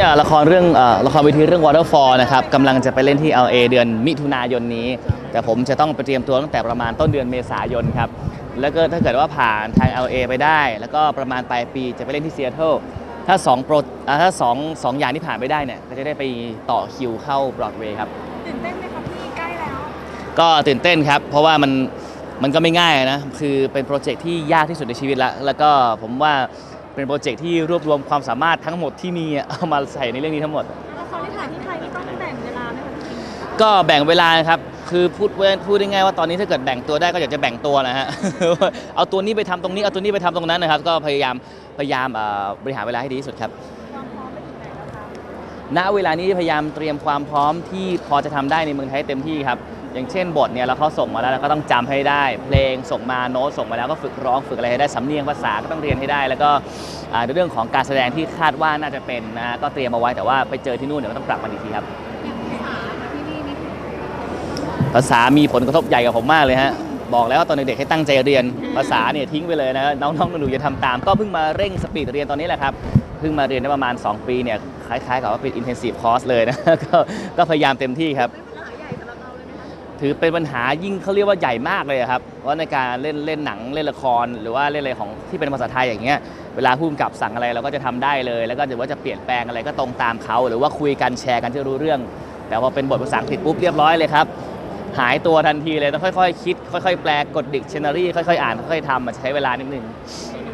เอ่อละครเรื่องเอ่อละครเวทีเรื่อง Waterfall นะครับกำลังจะไปเล่นที่ LA เดือนมิถุนายนนี้ แต่ผมจะต้องไปเตรียมตัวตั้งแต่ประมาณต้นเดือนเมษายนครับ แล้วก็ถ้าเกิดว่าผ่านทาง LA ไปได้ แล้วก็ประมาณปลายปีจะไปเล่นที่ซีแอตเทิลถ้า2โปรอ่าถ้าสองสองอย่างที่ผ่านไปได้เนี่ยก็จะได้ไปต่อคิวเข้าบรอดเวย์ครับตื่นเต้นไหมคะพี่ใกล้แล้ว ก็ตื่นเต้นครับ เพราะว่ามันมันก็ไม่ง่ายนะคือเป็นโปรเจกต์ที่ยากที่สุดในชีวิตละแล้วก็ผมว่า เป็นโปรเจกต์ที่รวบรวมความสามารถทั้งหมดที่มีอะเอามาใส่ในเรื่องนี้ทั้งหมด ละครที่ถ่ายที่ไทยนี่ต้องแบ่งเวลาไหมคะพี่ก็แบ่งเวลานะครับ คือพูดพูดได้ง่ายว่าตอนนี้ถ้าเกิดแบ่งตัวได้ก็อยากจะแบ่งตัวนะฮะ เอาตัวนี้ไปทำตรงนี้ เอาตัวนี้ไปทำตรงนั้นนะครับ ก็พยายามพยายามเอ่อบริหารเวลาให้ดีที่สุดครับ ความพร้อมไปถึงไหนแล้วคะณเวลานี้พยายามเตรียมความพร้อมที่พอจะทำได้ในเมืองไทยเต็มที่ครับ อย่างเช่นบทเนี่ยเราเขาส่งมาแล้วเราก็ต้องจำให้ได้ เพลงส่งมาโน้ตส่งมาแล้วก็ฝึกร้องฝึกอะไรให้ได้สำเนียงภาษาก็ต้องเรียนให้ได้ แล้วก็อ่าในเรื่องของการแสดงที่คาดว่าน่าจะเป็นนะก็เตรียมเอาไว้แต่ว่าไปเจอที่นู่นเดี๋ยวก็ต้องปรับมันอีกทีครับอย่างภาษาที่นี่นี่ภาษามีผลกระทบใหญ่กับผมมากเลยฮะบอกแล้วว่าตอนเด็กๆให้ตั้งใจเรียนภาษาเนี่ยทิ้งไปเลยนะน้องๆหนูๆจะทำตาม ก็เพิ่งมาเร่งสปีดเรียนตอนนี้แหละครับเพิ่งมาเรียนได้ประมาณ 2 ปีเนี่ยคล้ายๆกับว่าเป็น intensive course เลยนะก็ก็พยายามเต็มที่ครับ ถือเป็นปัญหายิ่งเขาเรียกว่าใหญ่มากเลยครับเพราะในการเล่นเล่นหนังเล่นละครหรือว่าเล่นอะไรของที่เป็นภาษาไทยอย่างเงี้ยเวลาผู้กำกับสั่งอะไรเราก็จะทำได้เลย แล้วก็ถือว่าจะเปลี่ยนแปลงอะไรก็ตรงตามเขาหรือว่าคุยกันแชร์กันจะรู้เรื่อง แต่พอเป็นบทภาษาอังกฤษปุ๊บเรียบร้อยเลยครับหายตัวทันทีเลยต้องค่อยๆคิด ค่อยๆ แปลกดดิกชันนารีค่อยๆ อ่านค่อยๆทำมันใช้เวลานิดนึง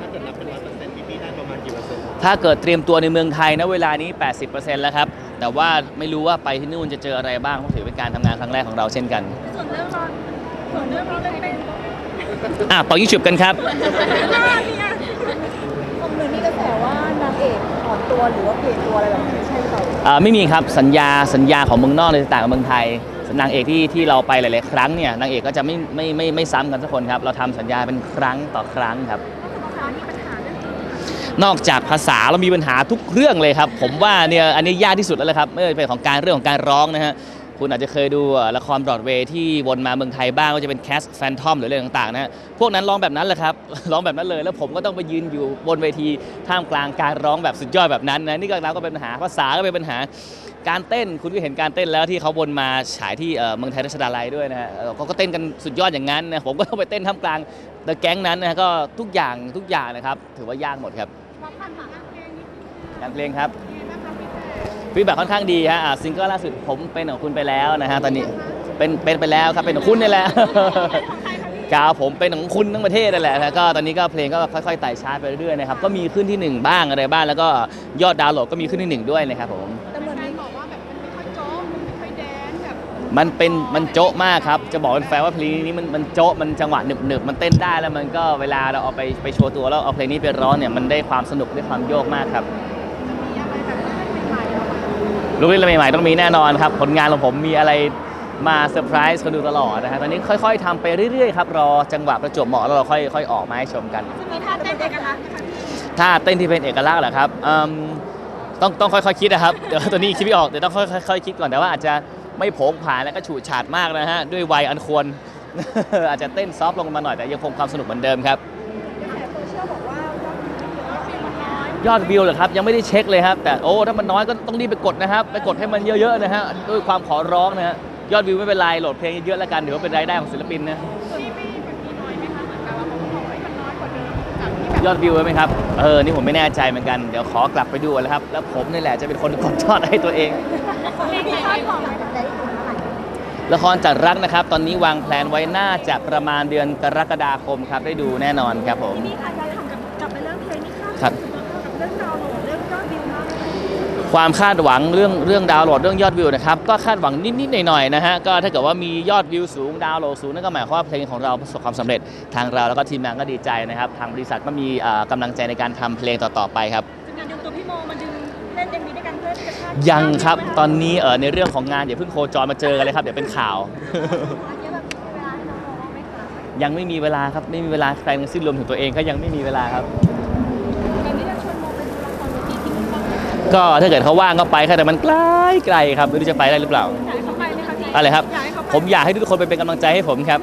ถ้าเกิดนับเป็นร้อยเปอร์เซ็นต์พี่พี่ได้ประมาณกี่เปอร์เซ็นต์ถ้าเกิดเตรียมตัวในเมืองไทยนะเวลานี้ 80%แล้วครับ แต่ว่าไม่รู้ว่าไปที่นู่นจะเจออะไรบ้างเพราะถือเป็นการทำงานครั้งแรกของเราเช่นกัน ส่วนเรื่องร้อนส่วนเรื่องร้อนเล่นเป็นอะเป่ายิ่งฉุบกันครับเนี่ย ผมหนึ่งมีกระแสว่านางเอกถอนตัวหรือว่าเปลี่ยนตัวอะไรแบบนี้ใช่หรือเปล่าอ่าไม่มีครับสัญญาสัญญาของเมืองนอกในต่างกับเมืองไทยนางเอกที่ที่เราไปหลาย ๆ ครั้งเนี่ยนางเอกก็จะไม่ไม่ไม่ไม่ซ้ำกันสักคนครับ เราทำสัญญาเป็นครั้งต่อครั้งครับภาษามีปัญหาเรื่องอื่ นอกจากภาษาเรามีปัญหาทุกเรื่องเลยครับ ผมว่าเนี่ยอันนี้ยากที่สุดแล้วแหละครับไม่ว่าจะเป็นของการเรื่องของการร้องนะฮะคุณอาจจะเคยดูละครบรอดเวย์ที่วนมาเมืองไทยบ้างก็จะเป็นแคสแฟนทอมหรืออะไรต่างๆนะฮะพวกนั้นร้องแบบนั้นแหละครับ ร้องแบบนั้นเลย แล้วผมก็ต้องไปยืนอยู่บนเวทีท่ามกลางการร้องแบบสุดยอดแบบนั้นนะนี่ก็แล้วก็เป็นปัญหาภาษาก็เป็นปัญหาการเต้นคุณก็เห็นการเต้นแล้วที่เขาวนมาฉายที่เมืองไทยรัชดาลัยด้วยนะฮะเขาก็เต้นกันสุดยอดอย่างนั้นนะผมก็ต้องไปเต้นท่ามกลางเดอะแก๊งนั้นนะฮะก็ทุกอย่างทุกอย่างนะครับถือว่ายากหมดครับ ความคาดหวังงานเพลงนี้งานเพลงครับเป็นไงบ้างคะพี่แพรฟีดแบ็ค่อนข้างดีฮะอ่าซิงเกิลล่าสุดผมเป็นของคุณไปแล้วนะฮะตอนนี้เป็นเป็นไปแล้วครับเป็นของคุณนี่แหละ กาวผมเป็นของคุณทั้งประเทศนั่นแหละแล้วก็ตอนนี้ก็เพลงก็ค่อยๆไต่ชาร์ตไปเรื่อยๆนะครับก็มีขึ้นที่หนึ่งบ้างอะไรบ้างแล้วก็ยอดดาวน์โหลดก็มีขึ้นที่หนึ่งด้วยนะครับผม มันเป็นมันโจ๊ะมากครับ จะบอกเป็นแฟนว่าเพลงนี้มันมันโจ๊ะมันจังหวะหนึบหนึบๆมันเต้นได้แล้วมันก็เวลาเราเอาไปไปโชว์ตัวแล้วเอาเพลงนี้ไปร้องเนี่ยมันได้ความสนุกได้ความโยกมากครับมีอะไรแบบเล่นใหม่ๆออกมาลูกเล่นใหม่ๆต้องมีแน่นอนครับ ผลงานของผมมีอะไรมาเซอร์ไพรส์คนดูตลอดนะฮะตอนนี้ค่อย ๆทำไปเรื่อยๆครับรอจังหวะประจวบเหมาะแล้วเราค่อยค่อยออกมาให้ชมกันจะมีท่าเต้นเอกลักษณ์นะคะพี่ถ้าเต้นที่เป็นเอกลักษณ์เหรอครับอืมต้องต้องค่อยๆคิดนะครับเดี๋ยวตอนนี้คิดไม่ออกเดี๋ยวต้องค่อยๆคิดก่อนแต่ว่าอาจจะ ไม่โผงผางและก็ฉูดฉาดมากนะฮะ ด้วยวัยอันควร อาจจะเต้นซอฟต์ลงมาหน่อยแต่ยังคงความสนุกเหมือนเดิมครับยอกว่าว่าฟิลมันน้อยยอดวิวเหรอครับ ยังไม่ได้เช็คเลยครับ แต่โอ้ถ้ามันน้อยก็ต้องรีบไปกดนะครับ ไปกดให้มันเยอะๆนะฮะ ด้วยความขอร้องนะฮะ ยอดวิวไม่เป็นไรโหลดเพลงเยอะๆแล้วกันถือว่าเป็นรายได้ของศิลปินนะ ยอดวิวไหมครับ เออ นี่ผมไม่แน่ใจเหมือนกัน เดี๋ยวขอกลับไปดูแล้วครับ แล้วผมนี่แหละจะเป็นคนกดยอดให้ตัวเองมีคาดหวังไหมคะได้ดูเท่าไหร่ละครจัดรักนะครับ ตอนนี้วางแผนไว้น่าจะประมาณเดือนกรกฎาคมครับ ได้ดูแน่นอนครับผม นี่ค่ะย้อนถามกลับไปเรื่องเพลงนี่ค่ะครับ กับเรื่องดาวน์โหลดเรื่องยอดวิวมากเลย ค่ะความคาดหวังเรื่องเรื่องดาวน์โหลดเรื่องยอดวิวนะครับก็คาดหวังนิดๆหน่อยๆนะฮะก็ถ้าเกิดว่ามียอดวิวสูงดาวน์โหลดสูงนั่นก็หมายความว่าเพลงของเราประสบความสำเร็จทางเราแล้วก็ทีมงานก็ดีใจนะครับ ทางบริษัทก็มีเอ่อกำลังใจในการทำเพลงต่อๆไปครับซึ่งงานดึงตัวพี่โมมาดึงเล่นเอ็มวีด้วยกันเพื่อจะฆ่ายังครับตอนนี้เออในเรื่องของงานอย่าเพิ่งโคจรมาเจอกันเลยครับเดี๋ยวเป็นข่าวอันนี้แบบมีเวลาให้น้องๆบ้างไหมคะยังไม่มีเวลาครับไม่มีเวลาใครทั้งสิ้นรวมถึงตัวเองก็ยังไม่มีเวลาครับ ก็ถ้าเกิดเขาว่างก็ไปครับแต่มันไกลไกลครับไม่รู้จะไปได้หรือเปล่าอยากให้เขาไปไหมคะพี่อะไรครับอยากให้เขาไปผมอยากให้ทุกคนไปเป็นกำลังใจให้ผมครับ